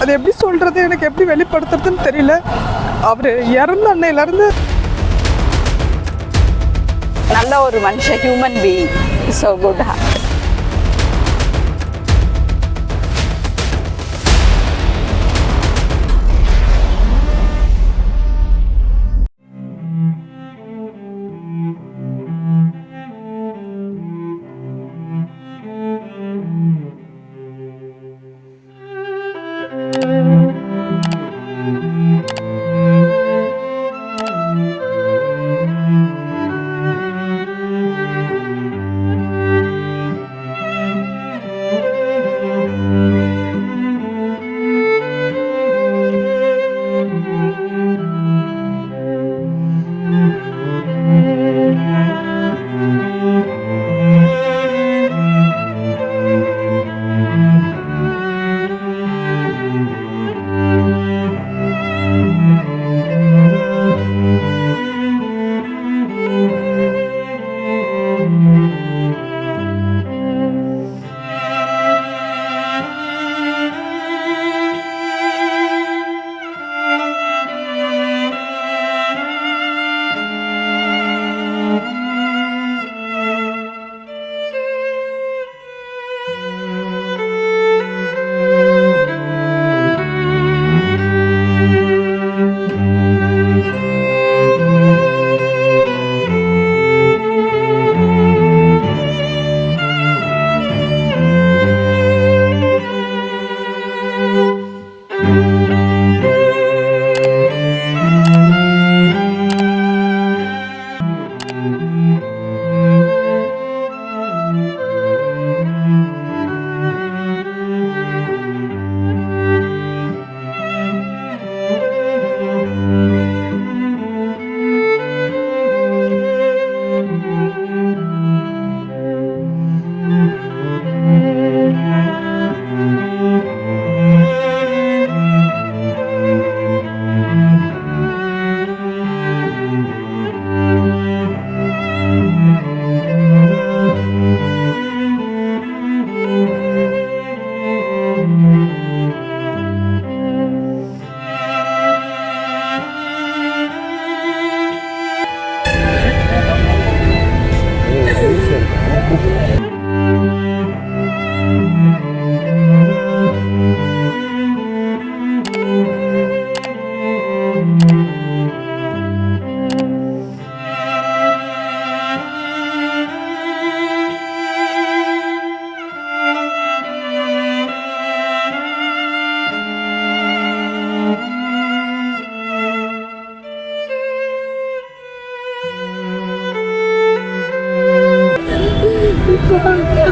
அது எப்படி சொல்கிறது எனக்கு எப்படி வெளிப்படுத்துறதுன்னு தெரியல. அவர் இறந்த அன்னையிலேருந்து நல்ல ஒரு மனுஷன் ஹியூமன் பீயிங் ஸோ குட்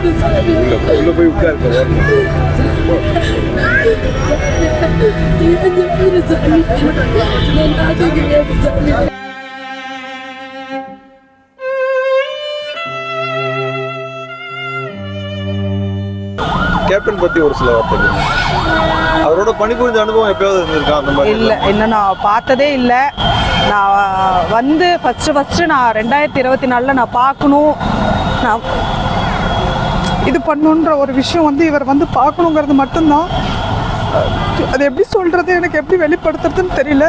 உள்ள உள்ள போய் உட்காருங்க வரணும் கேப்டன் பத்தி ஒரு சில வார்த்தைகள். அவரோட பணிபுரிஞ்ச அனுபவம் எப்பயாவது இருந்திருக்கா? அந்த மாதிரி இல்லை இன்னும் நான் பார்த்ததே இல்லை. நான் வந்து ஃபஸ்ட்டு ஃபஸ்ட்டு நான் ரெண்டாயிரத்தி இருபத்தி நாலில் நான் பார்க்கணும். நான் இது பண்ணுன்ற ஒரு விஷயம் வந்து இவர் வந்து பார்க்கணுங்கிறது மட்டும்தான். அது எப்படி சொல்கிறது எனக்கு எப்படி வெளிப்படுத்துறதுன்னு தெரியல.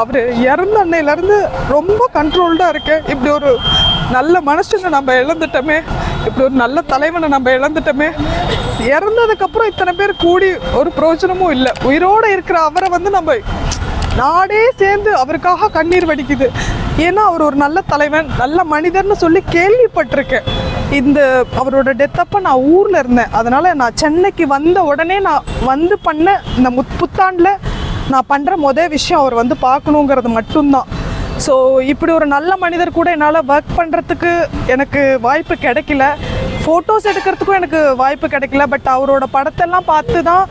அவர் இறந்த அன்னையிலேருந்து ரொம்ப கண்ட்ரோல்டாக இருக்கேன் இப்படி ஒரு நல்ல மனுஷனை நம்ம இழந்துட்டோமே. இப்படி ஒரு நல்ல தலைவனை நம்ம இழந்துட்டோமே. இறந்ததுக்கப்புறம் இத்தனை பேர் கூடி ஒரு பிரயோஜனமும் இல்லை. உயிரோடு இருக்கிற அவரை வந்து நம்ம நாடே சேர்ந்து அவருக்காக கண்ணீர் வடிக்குது. ஏன்னா அவர் ஒரு நல்ல தலைவன் நல்ல மனிதர்னு சொல்லி கேள்விப்பட்டிருக்கேன். இந்த அவரோட டெத்தப்போ நான் ஊரில் இருந்தேன். அதனால் நான் சென்னைக்கு வந்த உடனே நான் வந்து பண்ண இந்த முத் புத்தாண்டில் நான் பண்ணுற மொதல் விஷயம் அவர் வந்து பார்க்கணுங்கிறது மட்டும்தான். ஸோ இப்படி ஒரு நல்ல மனிதர் கூட என்னால் ஒர்க் பண்ணுறதுக்கு எனக்கு வாய்ப்பு கிடைக்கல. ஃபோட்டோஸ் எடுக்கிறதுக்கும் எனக்கு வாய்ப்பு கிடைக்கல. பட் அவரோட படத்தெல்லாம் பார்த்து தான்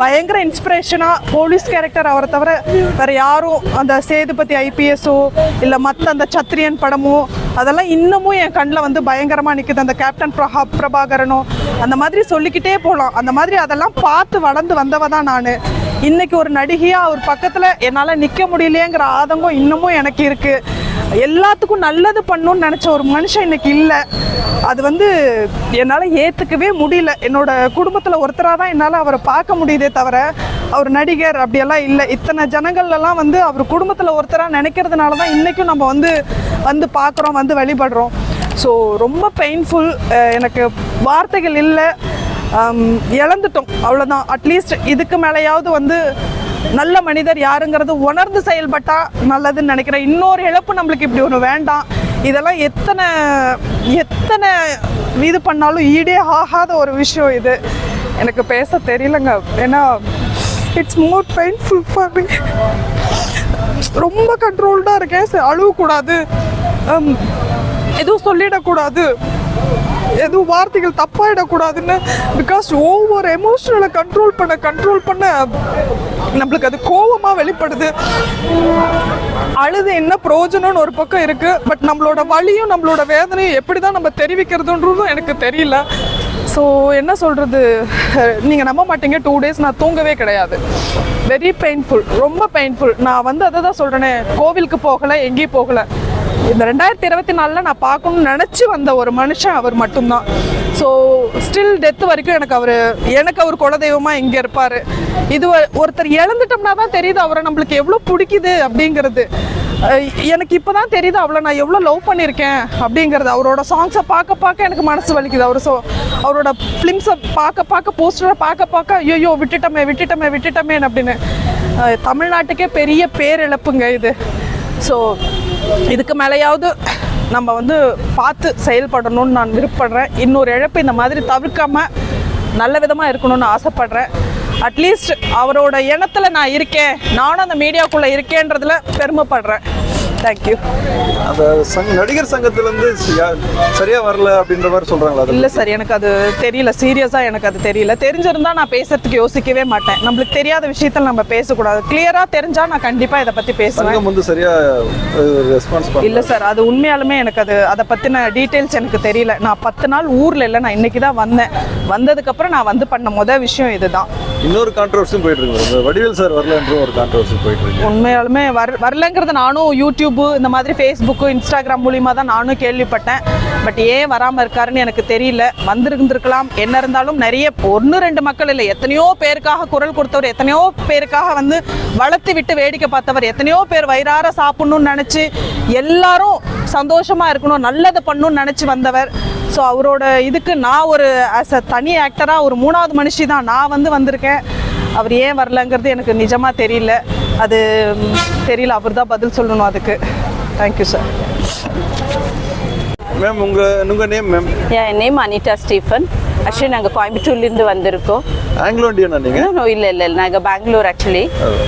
பயங்கர இன்ஸ்பிரேஷனாக போலீஸ் கேரக்டர் அவரை தவிர வேறு யாரும் அந்த சேதுபதி ஐபிஎஸ்ஸோ இல்லை மற்ற அந்த சத்ரியன் படமோ அதெல்லாம் இன்னமும் என் கண்ணில் வந்து பயங்கரமாக நிற்குது அந்த கேப்டன் பிரஹா பிரபாகரனோ அந்த மாதிரி சொல்லிக்கிட்டே போகலாம் அந்த மாதிரி அதெல்லாம் பார்த்து வளர்ந்து வந்தவ தான் நான். இன்னைக்கு ஒரு நடிகையாக அவர் பக்கத்தில் என்னால் நிற்க முடியலையேங்கிற ஆதங்கம் இன்னமும் எனக்கு இருக்குது எல்லாத்துக்கும் நல்லது பண்ணணும்னு நினச்ச ஒரு மனுஷன் இன்னைக்கு இல்லை. அது வந்து என்னால் ஏற்றுக்கவே முடியல. என்னோட குடும்பத்தில் ஒருத்தராக தான் என்னால் அவரை பார்க்க முடியுதே தவிர அவர் நடிகர் அப்படியெல்லாம் இல்லை. இத்தனை ஜனங்கள்லாம் வந்து அவர் குடும்பத்தில் ஒருத்தராக நினைக்கிறதுனால தான் இன்றைக்கும் நம்ம வந்து வந்து பார்க்குறோம் வந்து வழிபடுறோம். ஸோ ரொம்ப பெயின்ஃபுல் எனக்கு வார்த்தைகள் இல்லை. இழந்துட்டோம். அவ்வளோதான் அட்லீஸ்ட் இதுக்கு மேலேயாவது வந்து நல்ல மனிதர் யாருங்கிறது உணர்ந்து செயல்பட்டா நல்லதுன்னு நினைக்கிறேன். இன்னொரு இழப்பு நம்மளுக்கு இப்படி ஒன்று வேண்டாம். இதெல்லாம் எத்தனை எத்தனை இது பண்ணாலும் ஈடே ஆகாத ஒரு விஷயம் இது. எனக்கு பேச தெரியலங்க. ஏன்னா it's more painful for me ரொம்ப கண்ட்ரோல்டாக இருக்கேன். அழுவக்கூடாது. எதுவும் சொல்லிடக்கூடாது. எதுவும் வார்த்தைகள் தப்பாயிடக்கூடாதுன்னு பிகாஸ் ஒவ்வொரு எமோஷனலை கண்ட்ரோல் பண்ண கண்ட்ரோல் பண்ண நம்மளுக்கு அது கோவமாக வெளிப்படுது. அழுது என்ன பிரயோஜனம்னு ஒரு பக்கம் இருக்குது பட் நம்மளோட வலியும் நம்மளோட வேதனையும் எப்படி தான் நம்ம தெரிவிக்கிறதுன்றதும் எனக்கு தெரியல. ஸோ என்ன சொல்கிறது நீங்கள் நம்ப மாட்டீங்க. டூ டேஸ் நான் தூங்கவே கிடையாது. வெரி பெயின்ஃபுல் ரொம்ப பெயின்ஃபுல் நான் வந்து அதை தான் சொல்கிறேனே கோவிலுக்கு போகலை எங்கேயும் போகலை. இந்த ரெண்டாயிரத்தி இருபத்தி நாலில் நான் பார்க்கணும்னு நினச்சி வந்த ஒரு மனுஷன் அவர் மட்டும்தான். ஸோ ஸ்டில் டெத் வரைக்கும் எனக்கு அவர் எனக்கு அவர் குலதெய்வமாக இங்கே இருப்பார். இது ஒருத்தர் இழந்துட்டோம்னா தான் தெரியுது அவரை நம்மளுக்கு எவ்வளோ பிடிக்குது அப்படிங்கிறது. எனக்கு இப்போ தான் தெரியுது அவளை நான் எவ்வளோ லவ் பண்ணியிருக்கேன் அப்படிங்கிறது. அவரோட சாங்ஸை பார்க்க பார்க்க எனக்கு மனசு வலிக்குது. அவர் ஸோ அவரோட ஃபிலிம்ஸை பார்க்க பார்க்க போஸ்டரை பார்க்க பார்க்க ஐயோ விட்டுட்டோமே விட்டுட்டோமே விட்டுட்டோமேன்னு அப்படின்னு. தமிழ்நாட்டுக்கே பெரிய பேரிழப்புங்க இது. ஸோ இதுக்கு மேலேயாவது நம்ம வந்து பார்த்து செயல்படணும்னு நான் விருப்பப்படுறேன். இன்னொரு இழப்பு இந்த மாதிரி தவிர்க்காம நல்ல விதமாக இருக்கணும்னு ஆசைப்படுறேன். அட்லீஸ்ட் அவரோட இனத்தில் நான் இருக்கேன். நானும் அந்த மீடியாக்குள்ளே இருக்கேன்றதில் பெருமைப்படுறேன். தேங்க்யூ அந்த சங்க நடிகர் சங்கத்துல இருந்து யா- சரியா வரல அப்படின்ற மாதிரி சொல்றாங்களா அது? இல்லை சார் எனக்கு அது தெரியல. சீரியஸாக எனக்கு அது தெரியல. தெரிஞ்சிருந்தா நான் பேசுறதுக்கு யோசிக்கவே மாட்டேன். நம்மளுக்கு தெரியாத விஷயத்தில் நம்ம பேசக்கூடாது. கிளியராக தெரிஞ்சா நான் கண்டிப்பாக இதை பற்றி பேசுவேன். வந்து சரியா ரெஸ்பான்ஸ் இல்லை சார் அது உண்மையாலுமே எனக்கு அது அதை பற்றின டீட்டெயில்ஸ் எனக்கு தெரியல. நான் பத்து நாள் ஊரில் இல்லை நான் இன்னைக்கு தான் வந்தேன். வந்ததுக்கப்புறம் நான் வந்து பண்ண முத விஷயம் இதுதான். இன்னொரு கான்ட்ரவர்சியும் போயிட்டு இருக்கு. வடிவேல் சார் வரலன்ற ஒரு கான்ட்ரவர்சி போயிட்டு இருக்கு. உண்மையாலுமே வர் வரலங்கிறது நானும் யூடியூப்பு இந்த மாதிரி ஃபேஸ்புக்கு இன்ஸ்டாகிராம் மூலிமா தான் நானும் கேள்விப்பட்டேன். பட் ஏன் வராமல் இருக்காருன்னு எனக்கு தெரியல. வந்திருந்திருக்கலாம். என்ன இருந்தாலும் நிறைய ஒன்று ரெண்டு மக்கள் இல்லை. எத்தனையோ பேருக்காக குரல் கொடுத்தவர் எத்தனையோ பேருக்காக வந்து வளர்த்து விட்டு வேடிக்கை பார்த்தவர் எத்தனையோ பேர் வயிறார சாப்பிட்ணும்னு நினச்சி எல்லாரும் சந்தோஷமாக இருக்கணும் நல்லது பண்ணணும்னு நினச்சி வந்தவர். ஸோ அவரோட இதுக்கு நான் ஒரு ஆஸ் அ தனி ஆக்டராக ஒரு மூணாவது மனுஷி தான் நான் வந்து வந்திருக்கேன். அவர் ஏன் வரலங்கிறது எனக்கு நிஜமாக தெரியல. அது தெரியல. அவர் தான் பதில் சொல்லணும் அதுக்கு. தேங்க்யூ சார் மேம் உங்க உங்க நேம் மேம் என் நேம் அனிதா ஸ்டீஃபன். ஆக்சுவலி நாங்கள் கோயம்புத்தூர்லேருந்து வந்திருக்கோம். ஆங்கிலோ இண்டியனா நீங்க நோ இல்லை இல்லை நாங்கள் பெங்களூர் ஆக்சுவலி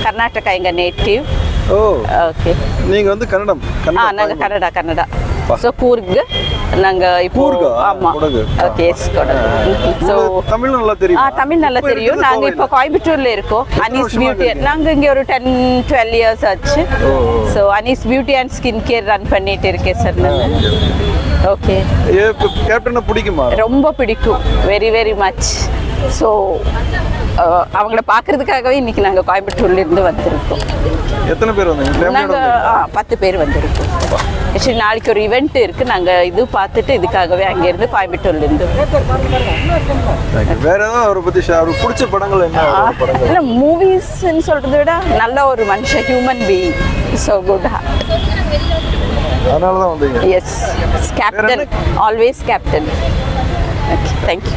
கர்நாடகா எங்கள் நேட்டிவ் ஓ. ஓகே நீங்க வந்து கன்னடம் ஆ நாங்கள் கன்னடா கன்னடா. ஸோ கூர்க். நாங்கள் இப்போ கொடகு. ஓகே உங்களுக்கு தமிழ் நல்லா ஆ தெரியும் தமிழ் நல்லா தெரியும். நாங்கள் இப்போ. கோயம்புத்தூர்ல இருக்கோம். அனீஸ் பியூட்டி? நாங்கள் இங்கே ஒரு டென் டுவெல் இயர்ஸ் ஆச்சு. So Anees beauty and skin care run பண்ணிட்டு இருக்கேன் சார் நான். ஓகே கேப்டனை பிடிக்குமா? ரொம்ப பிடிக்கும். வெரி வெரி மச் ஸோ அவங்கள பார்க்கறதுக்காகவே இன்னைக்கு நாங்கள் கோயம்புத்தூர்ல இருந்து வந்திருக்கோம். எத்தனை பேர் வந்தீங்க? நாங்கள் பத்து பேர் வந்திருக்கோம். ஆக்சுவலி நாளைக்கு ஒரு இவெண்ட் இருக்கு. நாங்கள் இது பார்த்துட்டு இதுக்காகவே அங்கேருந்து கோயம்புத்தூர்ல இருந்து Thank you. வேற ஏதாவது அவரை share- அவருக்கு பிடிச்ச படங்கள் என்ன? மூவிஸ்ன்னு சொல்கிறத விட நல்ல ஒரு மனுஷன் ஹியூமன் பீயிங் ஸோ குட் அதனால தான் வந்தீங்க. Yes captain always captain okay thank you